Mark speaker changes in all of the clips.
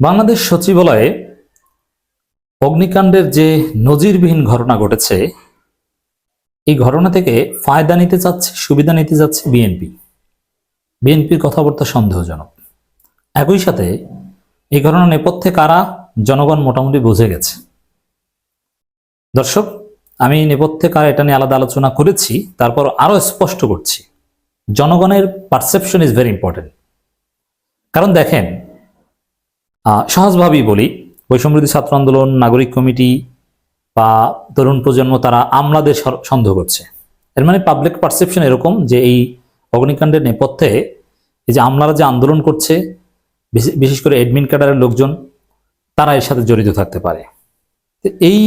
Speaker 1: বাংলাদেশ সচিবালয়ে অগ্নিকাণ্ডের যে নজিরবিহীন ঘটনা ঘটেছে, এই ঘটনা থেকে ফায়দা নিতে চাচ্ছে, সুবিধা নিতে যাচ্ছে বিএনপি। বিএনপির কথাবার্তা সন্দেহজনক। একই সাথে এই ঘটনার নেপথ্যে কারা, জনগণ মোটামুটি বুঝে গেছে। দর্শক, আমি নেপথ্যে কারা এটা নিয়ে আলাদা আলোচনা করেছি, তারপর আরও স্পষ্ট করছি। জনগণের পারসেপশন ইজ ভেরি ইম্পর্টেন্ট কারণ দেখেন সহজভাবেই বলি, বৈষম্যবিরোধী ছাত্র আন্দোলন, নাগরিক কমিটি বা তরুণ প্রজন্ম, তারা আমলাদের সন্দেহ করছে। এর মানে পাবলিক পারসেপশন এরকম যে এই অগ্নিকাণ্ডের নেপথ্যে এই যে আমলারা যে আন্দোলন করছে বিশেষ করে এডমিন ক্যাডারের লোকজন, তারা এর সাথে জড়িত থাকতে পারে। এই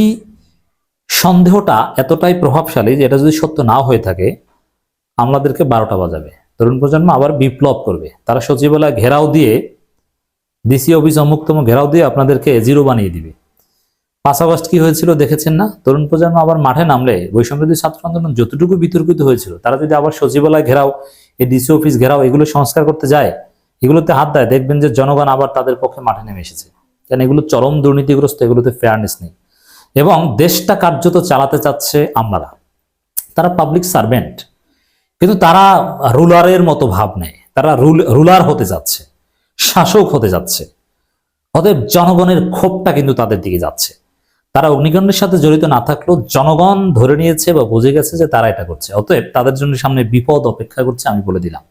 Speaker 1: সন্দেহটা এতটাই প্রভাবশালী যে এটা যদি সত্য নাও হয়ে থাকে, আমলাদেরকে বারোটা বাজাবে। তরুণ প্রজন্ম আবার বিপ্লব করবে। তারা সচিবালয় ঘেরাও দিয়ে ডিসি অফিস অমুকতম ঘেরাও দিয়ে আপনাদেরকে জিরো বানিয়ে দিবে। পাঁচ আগস্ট কি হয়েছিল দেখেছেন না? তরুণ প্রজন্ম আবার মাঠে নামলে বৈষম্যবিরোধী ছাত্র আন্দোলন যতটুকু বিতর্কিত হয়েছিল, তারা যদি আবার সচিবালয় ঘেরাও, এই ডিসি অফিস ঘেরাও এগুলো সংস্কার করতে যায়, এগুলোতে হাত দেয়, দেখবেন যে জনগণ আবার তাদের পক্ষে মাঠে নেমে এসেছে। কেন এগুলো চরম দুর্নীতিগ্রস্ত, এগুলোতে ফেয়ারনেস নেই। এবং দেশটা কার্যত চালাতে চাচ্ছে আমলারা। তারা পাবলিক সার্ভেন্ট কিন্তু তারা রুলারের মতো ভাব নেয়, তারা রুল রুলার হতে যাচ্ছে। শাসক হতে যাচ্ছে। অতএব জনগণের ক্ষোভটা কিন্তু তাদের দিকে যাচ্ছে। তারা অগ্নিকাণ্ডের সাথে জড়িত না থাকলেও জনগণ ধরে নিয়েছে বা বুঝে গেছে যে তারা এটা করছে। অতএব তাদের জন্য সামনে বিপদ অপেক্ষা করছে আমি বলে দিলাম।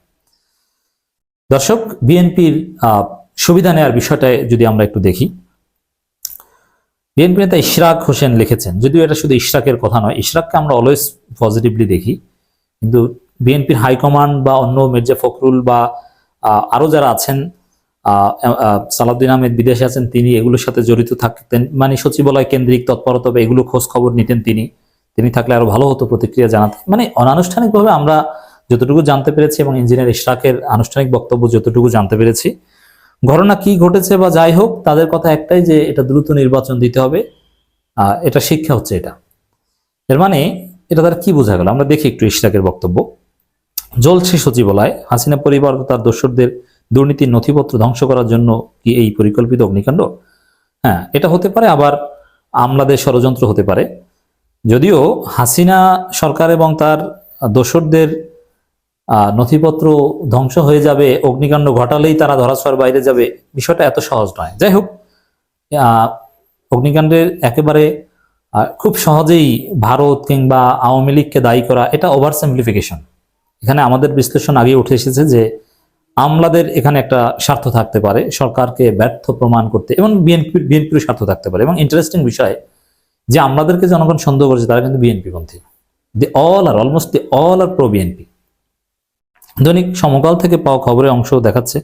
Speaker 1: দর্শক বিএনপির সুবিধা নেওয়ার বিষয়টা যদি আমরা একটু দেখি। বিএনপি নেতা ইশরাক হোসেন লিখেছেন যদিও এটা শুধু ইশরাকের কথা নয় ইশরাককে আমরা অলওয়েজ পজিটিভলি দেখি। কিন্তু বিএনপির হাইকমান্ড বা অন্য মির্জা ফখরুল বা আহ, আরও যারা আছেন সালাউদ্দিন আহমেদ বিদেশে আছেন, তিনি এগুলোর সাথে জড়িত থাকতেন। মানে সচিবালয় কেন্দ্রিক তৎপরতা এগুলো খোঁজ খবর নিতেন তিনি। তিনি থাকলে আরও ভালো হতো প্রতিক্রিয়া জানাতে। মানে অনানুষ্ঠানিকভাবে আমরা যতটুকু জানতে পেরেছি এবং ইঞ্জিনিয়ার ইশরাকের আনুষ্ঠানিক বক্তব্য যতটুকু জানতে পেরেছি। ঘটনা কি ঘটেছে বা যাই হোক, তাদের কথা একটাই যে এটা দ্রুত নির্বাচন দিতে হবে। এটা শিক্ষা হচ্ছে এটা। এর মানে এটা তারা কি বোঝা গেল? আমরা দেখি একটু ইশরাকের বক্তব্য। জ্বলছে সচিবালয়, হাসিনা পরিবার তার দোসরদের দুর্নীতির নথিপত্র ধ্বংস করার জন্য কি এই পরিকল্পিত অগ্নিকাণ্ড? হ্যাঁ এটা হতে পারে, আবার আমলাদের ষড়যন্ত্র হতে পারে। যদিও হাসিনা সরকার এবং তার দোসরদের নথিপত্র ধ্বংস হয়ে যাবে, অগ্নিকাণ্ড ঘটালেই তারা ধরাছোঁয়ার বাইরে যাবে, বিষয়টা এত সহজ নয়। যাই হোক অগ্নিকাণ্ডের একেবারে খুব সহজেই ভারত কিংবা আওয়ামী লীগকে দায়ী করা, এটা ওভার সিম্পলিফিকেশন এখানে আমাদের বিশ্লেষণ আগে উঠে এসেছে যে আমলাদের এখানে একটা স্বার্থ থাকতে পারে, সরকারকে ব্যর্থ প্রমাণ করতে, এবং বিএনপি বিএনপির স্বার্থ থাকতে পারে। এবং ইন্টারেস্টিং বিষয়, যে আমলাদেরকে জনগণ সন্দেহ করেছে, তারা কিন্তু বিএনপি পন্থী the all are almost the all are pro BNP Dainik Samakal থেকে পাওয়া খবরের অংশ দেখাচ্ছে,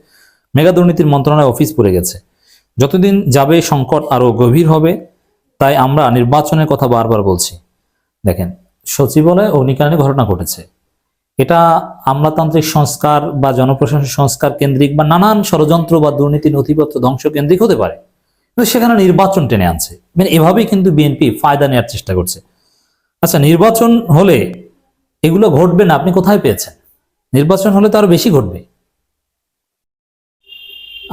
Speaker 1: মেগা দুর্নীতির মন্ত্রণালয় অফিস পড়ে গেছে। যতদিন যাবে সংকট আরও গভীর হবে, তাই আমরা নির্বাচনের কথা বারবার বলছি। দেখেন, সচিবালয়ে অগ্নিকাণ্ডে ঘটনা ঘটেছে। এটা আমলাতান্ত্রিক সংস্কার বা জনপ্রশাসন সংস্কার কেন্দ্রিক বা নানান ষড়যন্ত্র বা দুর্নীতি নথিপত্র ধ্বংস কেন্দ্রিক হতে পারে। কিন্তু সেখানে নির্বাচন টেনে আনছে। মানে এভাবেই কিন্তু বিএনপি ফায়দা নেওয়ার চেষ্টা করছে। আচ্ছা নির্বাচন হলে এগুলো ঘটবে না, আপনি কোথায় পেয়েছেন? নির্বাচন হলে তো আরও বেশি ঘটবে।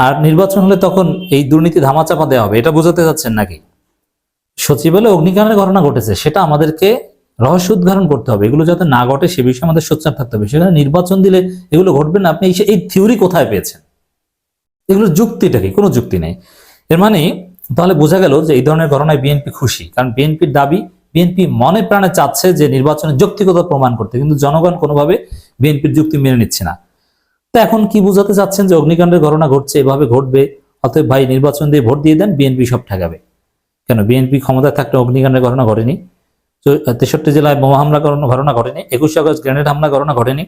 Speaker 1: আর নির্বাচন হলে তখন এই দুর্নীতি ধামাচাপা দেওয়া হবে, এটা বোঝাতে যাচ্ছেন নাকি? সচিবালয়ে অগ্নিকাণ্ডের ঘটনা ঘটেছে, সেটা আমাদেরকে রহস্য উদ্ঘাটন করতে হবে, এগুলো যাতে না ঘটে সে বিষয়ে আমাদের সোচ্চার থাকতে হবে। সেখানে নির্বাচন দিলে এগুলো ঘটবে না, আপনি এই- থিওরি কোথায় পেয়েছেন? এগুলোর যুক্তিটা কি? কোনো যুক্তি নেই। এর মানে তাহলে বোঝা গেল যে এই ধরনের ঘটনায় বিএনপি খুশি, কারণ বিএনপির দাবি, বিএনপি মনে প্রাণে চাচ্ছে যে নির্বাচনে যৌক্তিকতা প্রমাণ করতে, কিন্তু জনগণ কোনোভাবে বিএনপির যুক্তি মেনে নিচ্ছে না। তো এখন কি বোঝাতে চাচ্ছেন যে অগ্নিকাণ্ডের ঘটনা ঘটছে, এভাবে ঘটবে? অতএব ভাই, নির্বাচন দিয়ে ভোট দিয়ে দেন, বিএনপি সব ঠেকাবে। কেন? বিএনপি ক্ষমতায় থাকলে অগ্নিকাণ্ডের ঘটনা ঘটেনি। তেষট্টি জেলায় বোমা হামলা ঘটনা ঘটেনি। একুশে আগস্ট গ্রেনেড হামলা ঘটনা ঘটেনি।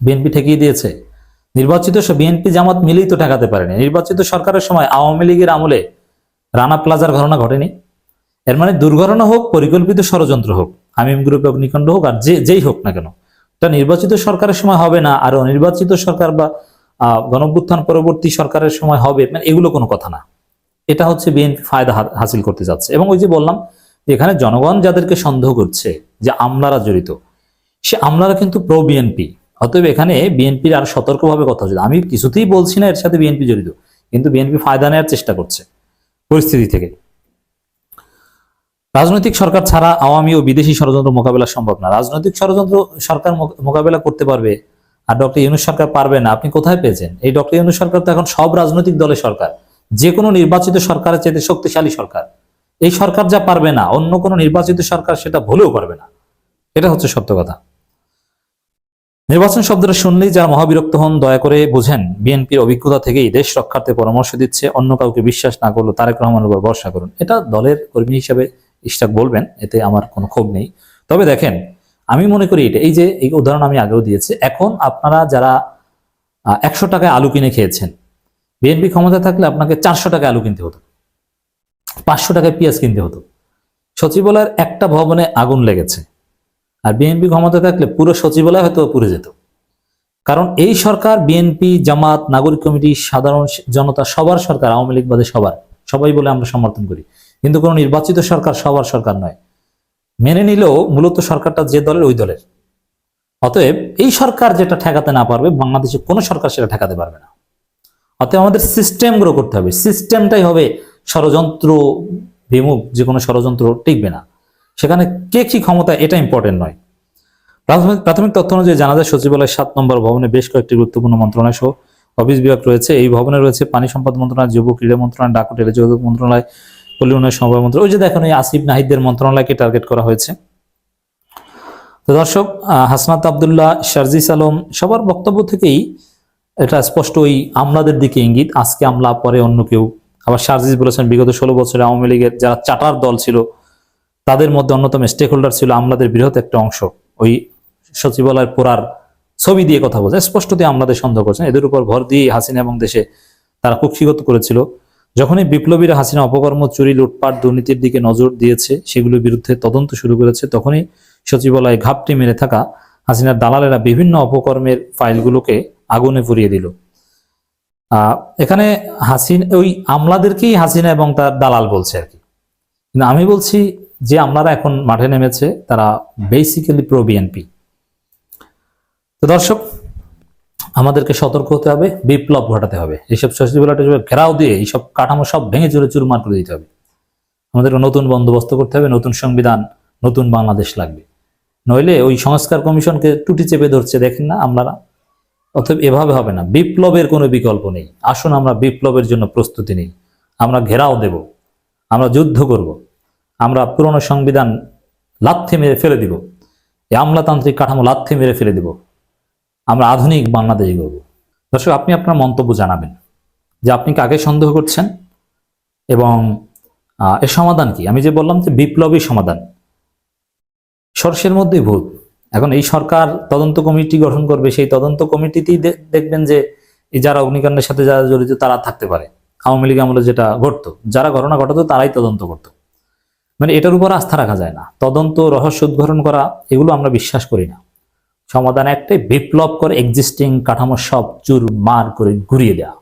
Speaker 1: বিএনপি ঠেকিয়ে দিয়েছে। নির্বাচিত বিএনপি জামাত মিলেই তো ঠেকাতে পারেনি। নির্বাচিত সরকারের সময় আওয়ামী লীগের আমলে রানা প্লাজার ঘটনা ঘটেনি। এর মানে দুর্ঘটনা হোক পরিকল্পিত ষড়যন্ত্র হোক আমিম গ্রুপে অগ্নিকাণ্ড হোক আর যে যেই হোক না কেন এটা নির্বাচিত সরকারের সময় হবে না আর অনির্বাচিত সরকার বা আহ, গণঅভ্যুত্থান পরবর্তী সরকারের সময় হবে মানে এগুলো কোনো কথা না। এটা হচ্ছে বিএনপি ফায়দা হাসিল করতে যাচ্ছে। এবং ওই যে বললাম এখানে জনগণ যাদেরকে সন্দেহ করছে যে আমলারা জড়িত, সে আমলারা কিন্তু প্রো বিএনপি অতএব এখানে বিএনপির আর সতর্কভাবে কথা হচ্ছে আমি কিছুতেই বলছি না এর সাথে বিএনপি জড়িত, কিন্তু বিএনপি ফায়দা নেওয়ার চেষ্টা করছে পরিস্থিতি থেকে। রাজনৈতিক সরকার ছাড়া আওয়ামী ও বিদেশি ষড়যন্ত্র মোকাবেলা সম্ভব না। রাজনৈতিক ষড়যন্ত্র সরকার মোকাবেলা করতে পারবে আর ডক্টর ইউনুস সরকার পারবে না, আপনি কোথায় পেয়েছেন? এই ডক্টর ইউনুস সরকার তো এখন সব রাজনৈতিক দলের সরকার যে কোনো নির্বাচিত সরকারের চেয়ে শক্তিশালী সরকার। এই সরকার যা পারবে না, অন্য কোনো নির্বাচিত সরকার সেটা ভুলেও পারবে না। এটা হচ্ছে সত্য কথা। নির্বাচন শব্দটা শুনলেই যারা মহাবিরক্ত হন, দয়া করে বুঝেন, বিএনপির অভিজ্ঞতা থেকেই দেশ রক্ষার্থে পরামর্শ দিচ্ছে, অন্য কাউকে বিশ্বাস না করল তারেক রহমানের উপর ভরসা করুন। এটা দলের কর্মী হিসাবে ইস্টাক বলবেন, এতে আমার কোনো ক্ষোভ নেই। তবে দেখেন, আমি মনে করি এটা, এই যে এই উদাহরণ আমি আগেও দিয়েছি, এখন আপনারা যারা একশো টাকায় আলু কিনে খেয়েছেন, বিএনপি ক্ষমতা থাকলে আপনাকে চারশো টাকায় আলু কিনতে হতো। পাঁচশো টাকায় পেঁয়াজ কিনতে হতো। সচিবালয়ের একটা ভবনে আগুন লেগেছে। আর বিএনপি ক্ষমতা থাকলে পুরো সচিবালয় হয়তো পুড়ে যেত। কারণ এই সরকার, বিএনপি, জামাত, নাগরিক কমিটি, সাধারণ জনতা, সবার সরকার, আওয়ামী লীগ বাদে সবার। সবাই বলে আমরা সমর্থন করি। কিন্তু কোনো নির্বাচিত সরকার সবার সরকার নয়। মেনে নিলেও মূলত সরকারটা যে দলের, ওই দলের। অতএব এই সরকার যেটা ঠেকাতে না পারবে, বাংলাদেশে কোনো সরকার সেটা ঠেকাতে পারবে না। অতএব আমাদের সিস্টেম গ্রো করতে হবে। সিস্টেমটাই হবে ষড়যন্ত্র বিমুখ যে কোনো ষড়যন্ত্র টিকবে না। সেখানে কে কি ক্ষমতা এটা ইম্পর্টেন্ট নয়। প্রাথমিক প্রাথমিক তথ্য অনুযায়ী জানা যায় সচিবালয়ের সাত নম্বর ভবনে বেশ কয়েকটি গুরুত্বপূর্ণ মন্ত্রণালয় সহ অফিস বিভাগ রয়েছে। এই ভবনে রয়েছে পানি সম্পদ মন্ত্রণালয়, যুব ক্রীড়া মন্ত্রণালয় ডাক টেলিযোগাযোগ মন্ত্রণালয়, পল্লী উন্নয়ন সমবায় মন্ত্রণালয়। ওই যে দেখেন এই আসিফ নাহিদদের মন্ত্রণালয়কে টার্গেট করা হয়েছে। তো দর্শক হাসনাত আবদুল্লাহ, শারজিস আলম সবার বক্তব্য থেকেই এটা স্পষ্ট, ওই আমলাদের দিকে ইঙ্গিত, আজকে আমলা, পরে অন্য কেউ আবার শারজিস বলেছেন, বিগত ষোলো বছরে আওয়ামী লীগের যারা চাটার দল ছিল, তাদের মধ্যে অন্যতম স্টেক হোল্ডার ছিল আমলাদের বৃহৎ একটা অংশ। ওই সচিবালয়ের পোড়ার ছবি দিয়ে কথা বলছে। স্পষ্টতই আমলাদের সন্দেহ করছেন। এদের উপর ভর দিয়ে হাসিনা এবং দেশে তারা কুক্ষিগত করেছিল। যখনই বিপ্লবীরা হাসিনা অপকর্ম, চুরি, লুটপাট, দুর্নীতির দিকে নজর দিয়েছে, সেগুলোর বিরুদ্ধে তদন্ত শুরু করেছে, তখনই সচিবালয়ে ঘাপটি মেরে থাকা হাসিনার দালালেরা বিভিন্ন অপকর্মের ফাইলগুলোকে আগুনে পুড়িয়ে দিল। এখানে হাসিন, ওই আমলাদেরকেই হাসিনা এবং তার দালাল বলছে আর কি। কিন্তু আমি বলছি যে আমলারা এখন মাঠে নেমেছে, তারা বেসিক্যালি প্রো বিএনপি তো দর্শক, আমাদেরকে সতর্ক হতে হবে, বিপ্লব ঘটাতে হবে। এইসব সচিবালয়টা ঘেরাও দিয়ে এইসব কাঠামো সব ভেঙে চুরে চুরমার করে দিতে হবে। আমাদেরকে নতুন বন্দোবস্ত করতে হবে, নতুন সংবিধান, নতুন বাংলাদেশ লাগবে। নইলে ওই সংস্কার কমিশনকে টুটি চেপে ধরছে, দেখেন না আমরা অতএব এভাবে হবে না। বিপ্লবের কোনো বিকল্প নেই। আসুন আমরা বিপ্লবের জন্য প্রস্তুতি নিই। আমরা ঘেরাও দেব। আমরা যুদ্ধ করব। আমরা পুরনো সংবিধান লাথি মেরে ফেলে দিব। এই আমলাতান্ত্রিক কাঠামো লাথি মেরে ফেলে দিব। আমরা আধুনিক বাংলাদেশ গড়ব। দর্শক, আপনি আপনার মন্তব্য জানাবেন যে আপনি কাকে সন্দেহ করছেন এবং এর সমাধান কি? আমি যে বললাম যে বিপ্লবী সমাধান। সর্ষের মধ্যেই ভূত। এখন এই সরকার তদন্ত কমিটি গঠন করবে, সেই তদন্ত কমিটিতেই দেখবেন যে যারা অগ্নিকাণ্ডের সাথে যারা জড়িত, তারা থাকতে পারে। আওয়ামী লীগ আমলে যেটা ঘটতো, যারা ঘটনা ঘটাতো, তারাই তদন্ত করতো। মানে এটার উপর আস্থা রাখা যায় না। তদন্ত, রহস্য উদ্ঘাটন করা, এগুলো আমরা বিশ্বাস করি না। সমাধান একটাই, বিপ্লব করে এক্সিস্টিং কাঠামো সব চুর মার করে ঘুরিয়ে দেওয়া